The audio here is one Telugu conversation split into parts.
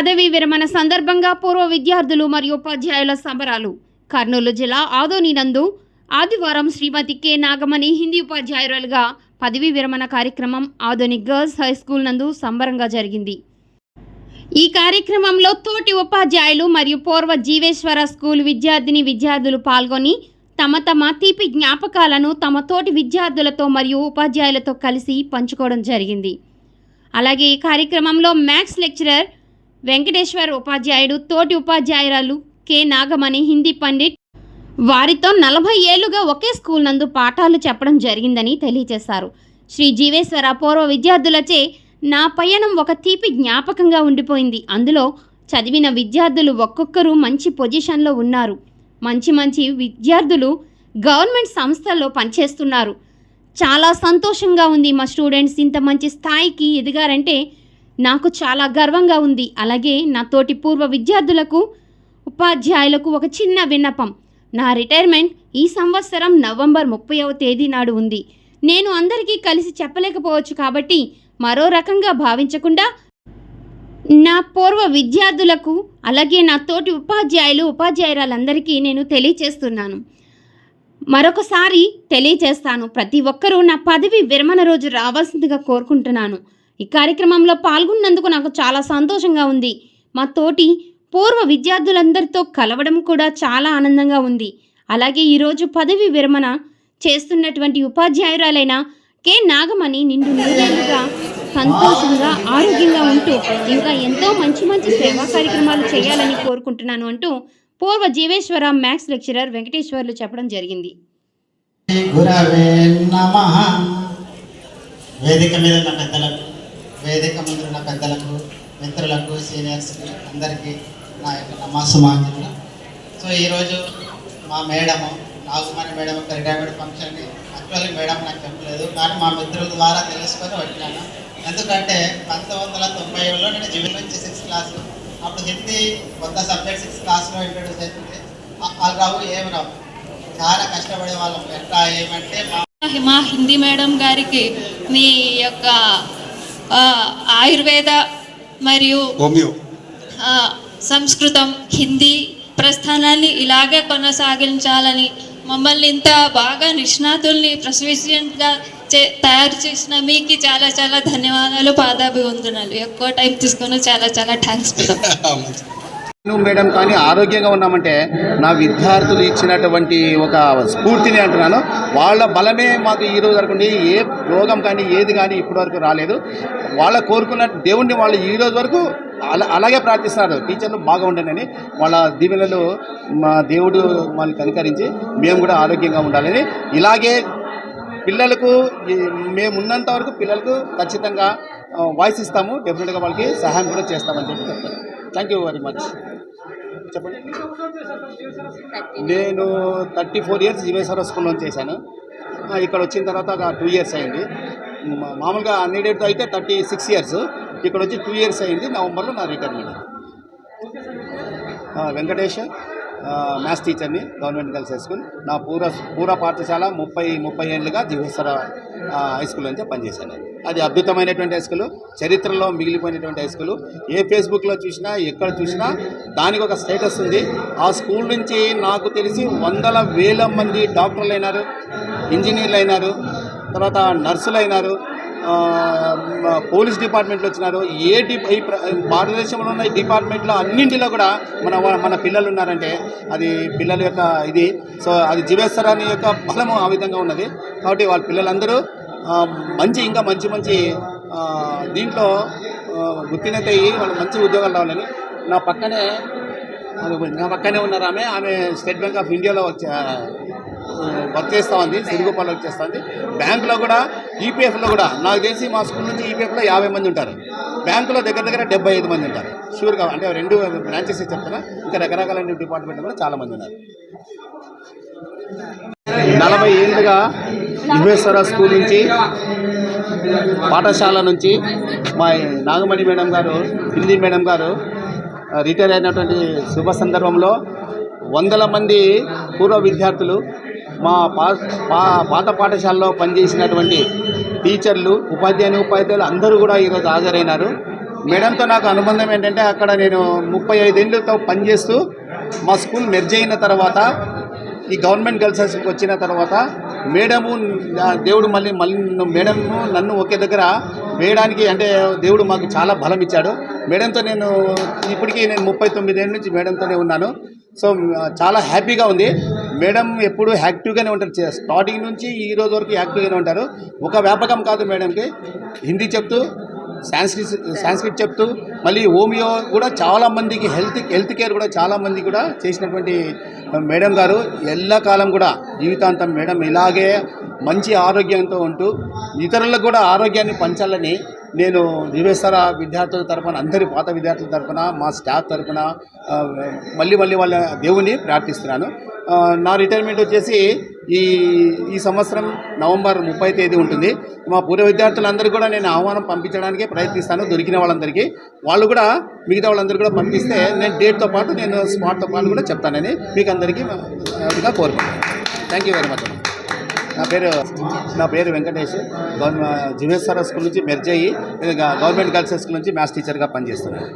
పదవీ విరమణ సందర్భంగా పూర్వ విద్యార్థులు మరియు ఉపాధ్యాయుల సంబరాలు. కర్నూలు జిల్లా ఆదోని నందు ఆదివారం శ్రీమతి కె. నాగమణి హిందీ ఉపాధ్యాయురాలుగా పదవీ విరమణ కార్యక్రమం ఆదోని గర్ల్స్ హై స్కూల్ నందు సంబరంగా జరిగింది. ఈ కార్యక్రమంలో తోటి ఉపాధ్యాయులు మరియు పూర్వ జీవేశ్వర స్కూల్ విద్యార్థిని విద్యార్థులు పాల్గొని తమ తమ తీపి జ్ఞాపకాలను తమ తోటి విద్యార్థులతో మరియు ఉపాధ్యాయులతో కలిసి పంచుకోవడం జరిగింది. అలాగే ఈ కార్యక్రమంలో మ్యాథ్స్ లెక్చరర్ వెంకటేశ్వర్ ఉపాధ్యాయుడు తోటి ఉపాధ్యాయురాలు కె. నాగమణి హిందీ పండిట్. వారితో నలభై ఏళ్ళుగా ఒకే స్కూల్ నందు పాఠాలు చెప్పడం జరిగిందని తెలియజేశారు. శ్రీ జీవేశ్వర పూర్వ విద్యార్థులచే నా పయనం ఒక తీపి జ్ఞాపకంగా ఉండిపోయింది. అందులో చదివిన విద్యార్థులు ఒక్కొక్కరు మంచి పొజిషన్లో ఉన్నారు. మంచి మంచి విద్యార్థులు గవర్నమెంట్ సంస్థల్లో పనిచేస్తున్నారు. చాలా సంతోషంగా ఉంది మా స్టూడెంట్స్ ఇంత మంచి స్థాయికి ఎదిగారంటే నాకు చాలా గర్వంగా ఉంది. అలాగే నా తోటి పూర్వ విద్యార్థులకు ఉపాధ్యాయులకు ఒక చిన్న విన్నపం. నా రిటైర్మెంట్ ఈ సంవత్సరం నవంబర్ ముప్పైవ తేదీ నాడు ఉంది. నేను అందరికీ కలిసి చెప్పలేకపోవచ్చు కాబట్టి మరో రకంగా భావించకుండా నా పూర్వ విద్యార్థులకు అలాగే నా తోటి ఉపాధ్యాయులు ఉపాధ్యాయురాలందరికీ నేను తెలియచేస్తున్నాను. మరొకసారి తెలియచేస్తాను. ప్రతి ఒక్కరూ నా పదవి విరమణ రోజు రావాల్సిందిగా కోరుకుంటున్నాను. ఈ కార్యక్రమంలో పాల్గొన్నందుకు నాకు చాలా సంతోషంగా ఉంది. మా తోటి పూర్వ విద్యార్థులందరితో కలవడం కూడా చాలా ఆనందంగా ఉంది. అలాగే ఈరోజు పదవి విరమణ చేస్తున్నటువంటి ఉపాధ్యాయురాలైన కె. నాగమణి నిండు నిండుగా సంతోషంగా ఆరోగ్యంగా ఉంటూ ఇంకా ఎంతో మంచి మంచి సేవా కార్యక్రమాలు చేయాలని కోరుకుంటున్నాను అంటూ పూర్వ జీవేశ్వర మ్యాథ్స్ లెక్చరర్ వెంకటేశ్వర్లు చెప్పడం జరిగింది. గురవే నమ. వేదిక మీద పెద్దలకు వేదిక ముందున్న పెద్దలకు మిత్రులకు సీనియర్స్కి అందరికీ నా యొక్క నమాసుమాంజలు సో ఈరోజు మా మేడము నాగుమణి మేడం యొక్క రిటైర్మెంట్ ఫంక్షన్ని యాక్చువల్లీ మేడం నాకు చెప్పలేదు కానీ మా మిత్రుల ద్వారా తెలుసుకొని వచ్చినాను ఎందుకంటే పంతొమ్మిది వందల తొంభై ఏడులో నేను జివిల్ నుంచి సిక్స్త్ క్లాస్ అప్పుడు హిందీ కొత్త సబ్జెక్ట్ సిక్స్త్ క్లాస్లో ఇంట్రడ్యూస్ అవుతుంది రావు ఏం రావు? చాలా కష్టపడే వాళ్ళం ఎట్లా ఏమంటే మా హిందీ మేడం గారికి మీ యొక్క ఆయుర్వేద మరియు సంస్కృతం హిందీ ప్రస్థానాన్ని ఇలాగే కొనసాగించాలని మమ్మల్ని ఇంత బాగా నిష్ణాతుల్ని ప్రొఫెషనల్గా చే తయారు చేసిన మీకు చాలా చాలా ధన్యవాదాలు పాదాభివందనాలు. ఎక్కువ టైం తీసుకొని చాలా చాలా థ్యాంక్స్ నువ్వు మేడం కానీ ఆరోగ్యంగా ఉన్నామంటే నా విద్యార్థులు ఇచ్చినటువంటి ఒక స్ఫూర్తిని అంటున్నాను. వాళ్ళ బలమే మాకు ఈ రోజు వరకు ఏ రోగం కానీ ఏది కానీ ఇప్పటి వరకు రాలేదు. వాళ్ళ కోరుకున్న దేవుణ్ణి వాళ్ళు ఈ రోజు వరకు అలా అలాగే ప్రార్థిస్తున్నారు. టీచర్లు బాగా ఉండాలని వాళ్ళ దీవెనలు మా దేవుడు మనల్ని కనుకరించి మేము కూడా ఆరోగ్యంగా ఉండాలని. ఇలాగే పిల్లలకు మేమున్నంత మేము వరకు పిల్లలకు ఖచ్చితంగా వాయిస్ ఇస్తాము. డెఫినెట్గా వాళ్ళకి సహాయం కూడా చేస్తామని చెప్పి చెప్తాను. థ్యాంక్ యూ వెరీ మచ్ చెప్పండి. నేను థర్టీ ఫోర్ ఇయర్స్ జీవేశ్వర స్కూల్లో చేశాను. ఇక్కడ వచ్చిన తర్వాత ఒక టూ ఇయర్స్ అయింది. మామూలుగా అన్నిడేట్తో అయితే థర్టీ సిక్స్ ఇయర్స్. ఇక్కడ వచ్చి టూ ఇయర్స్ అయింది నవంబర్లో నా రిటైర్మెంట్. వెంకటేష్ మ్యాథ్స్ టీచర్ని గవర్నమెంట్ గర్ల్స్ హై స్కూల్ నా పూర్వ పూర్వ పాఠశాల ముప్పై ముప్పై ఏళ్ళుగా జీవేశ్వర హై స్కూల్ నుంచి పనిచేశాను. అది అద్భుతమైనటువంటి హై స్కూల్ చరిత్రలో మిగిలిపోయినటువంటి హై స్కూల్ ఏ ఫేస్బుక్లో చూసినా ఎక్కడ చూసినా దానికి ఒక స్టేటస్ ఉంది. ఆ స్కూల్ నుంచి నాకు తెలిసి వందల వేల మంది డాక్టర్లు అయినారు ఇంజనీర్లు అయినారు తర్వాత నర్సులు అయినారు. పోలీస్ డిపార్ట్మెంట్లు వచ్చినారు. ఏ డి భారతదేశంలో ఉన్న ఈ డిపార్ట్మెంట్లో అన్నింటిలో కూడా మన మన పిల్లలు ఉన్నారంటే అది పిల్లల యొక్క ఇది. సో అది జీవేశ్వరాని యొక్క బలము ఆ విధంగా ఉన్నది. కాబట్టి వాళ్ళ పిల్లలందరూ మంచి ఇంకా మంచి మంచి దీంట్లో గుర్తినత అయ్యి వాళ్ళు మంచి ఉద్యోగాలు రావాలని నా పక్కనే నా పక్కనే ఉన్నారు ఆమె. ఆమె స్టేట్ బ్యాంక్ ఆఫ్ ఇండియాలో వర్క్ వర్క్ చేస్తూ ఉంది సిరుగుపాలు వర్క్ చేస్తూ ఉంది. బ్యాంకులో కూడా ఈపీఎఫ్లో కూడా నాకు తెలిసి మా స్కూల్ నుంచి ఈపీఎఫ్లో యాభై మంది ఉంటారు. బ్యాంకులో దగ్గర దగ్గర డెబ్బై ఐదు మంది ఉంటారు. షూర్గా అంటే రెండు బ్రాంచెస్ చెప్తున్నా. ఇంకా రకరకాల డిపార్ట్మెంట్ కూడా చాలా మంది ఉన్నారు. నలభై ఏళ్ళుగా యువేశ్వర స్కూల్ నుంచి పాఠశాల నుంచి మా నాగమణి మేడం గారు హిందీ మేడం గారు రిటైర్ అయినటువంటి శుభ సందర్భంలో వందల మంది పూర్వ విద్యార్థులు మా పా పా- పాత పాఠశాలలో పనిచేసినటువంటి టీచర్లు ఉపాధ్యాయుని ఉపాధ్యాయులు అందరూ కూడా ఈరోజు హాజరైనారు. మేడంతో నాకు అనుబంధం ఏంటంటే అక్కడ నేను ముప్పై ఐదేళ్ళతో పనిచేస్తూ మా స్కూల్ మెర్జ్ అయిన తర్వాత ఈ గవర్నమెంట్ గర్ల్స్ హై వచ్చిన తర్వాత మేడము దేవుడు మళ్ళీ మళ్ళీ నన్ను మేడము నన్ను ఒకే దగ్గర వేయడానికి అంటే దేవుడు మాకు చాలా బలం ఇచ్చాడు. మేడంతో నేను ఇప్పటికీ నేను ముప్పై తొమ్మిదేళ్ళ నుంచి మేడంతోనే ఉన్నాను. సో చాలా హ్యాపీగా ఉంది. మేడం ఎప్పుడు యాక్టివ్గానే ఉంటారు. చే- స్టార్టింగ్ నుంచి ఈ రోజు వరకు యాక్టివ్గానే ఉంటారు. ఒక వ్యాపకం కాదు మేడంకి. హిందీ చెప్తూ సాంస్క్రిట్ సాంస్క్రిట్ చెప్తూ మళ్ళీ హోమియో కూడా చాలా మందికి హెల్త్ హెల్త్ కేర్ కూడా చాలామంది కూడా చేసినటువంటి మేడం గారు ఎల్లకాలం కూడా జీవితాంతం మేడం ఇలాగే మంచి ఆరోగ్యంతో ఉంటూ ఇతరులకు కూడా ఆరోగ్యాన్ని పంచాలని నేను దివేశ్వర విద్యార్థుల తరపున అందరి పాత విద్యార్థుల తరఫున మా స్టాఫ్ తరఫున మళ్ళీ మళ్ళీ వాళ్ళ దేవుని ప్రార్థిస్తున్నాను. నా రిటైర్మెంట్ వచ్చేసి ఈ ఈ సంవత్సరం నవంబర్ ముప్పై తేదీ ఉంటుంది. మా పూర్వ విద్యార్థులందరికీ కూడా నేను ఆహ్వానం పంపించడానికి ప్రయత్నిస్తాను దొరికిన వాళ్ళందరికీ. వాళ్ళు కూడా మిగతా వాళ్ళందరూ కూడా పంపిస్తే నేను డేట్తో పాటు నేను స్పాట్తో పాటు కూడా చెప్తానని మీకు అందరికీ కోరుకుంటాను థ్యాంక్ యూ వెరీ మచ్ నా పేరు నా పేరు వెంకటేష్. గవర్నమెంట్ జీవేశ్వర స్కూల్ నుంచి మెర్జ్ అయ్యి గవర్నమెంట్ గర్ల్స్ స్కూల్ నుంచి మ్యాథ్స్ టీచర్గా పనిచేస్తున్నాను.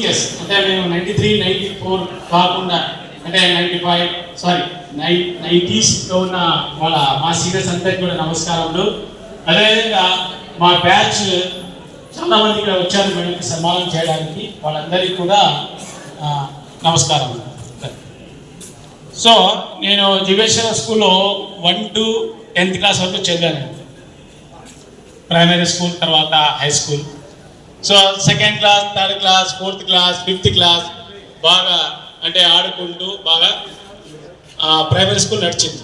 ఇయర్స్ అంటే మేము నైంటీ త్రీ నైంటీ ఫోర్ కాకుండా అంటే నైంటీ ఫైవ్ సారీ నై నైంటీస్లో ఉన్న వాళ్ళ మా సీనియర్స్ అందరికీ కూడా నమస్కారములు. అదేవిధంగా మా బ్యాచ్ చాలా మంది ఇక్కడ వచ్చారు మేడంకి సన్మానం చేయడానికి. వాళ్ళందరికీ కూడా నమస్కారం సో నేను జివేశ్వర స్కూల్లో వన్ టు టెన్త్ క్లాస్ వరకు చదివాను. ప్రైమరీ స్కూల్ తర్వాత high school so second class third class fourth class fifth class బాగా అంటే ఆడుకుంటూ బాగా ప్రైమరీ స్కూల్ నడిచింది.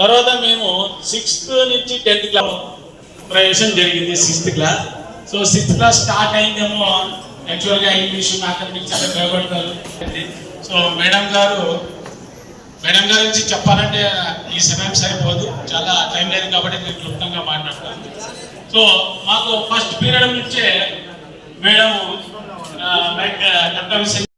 తర్వాత మేము సిక్స్త్ నుంచి టెన్త్ క్లాస్ ప్రవేశం జరిగింది sixth class so sixth class start అయిందేమో యాక్చువల్గా ఇంగ్లీష్ మ్యాథమెటిక్స్ అంటే భయపడతారు. సో మేడం గారు మేడం గారి నుంచి చెప్పాలంటే ఈ సమయం సరిపోదు. చాలా టైం లేదు కాబట్టి నేను క్లుప్తంగా మాట్లాడతాను సో మాకు ఫస్ట్ పీరియడ్ నుంచే మేడం లైక్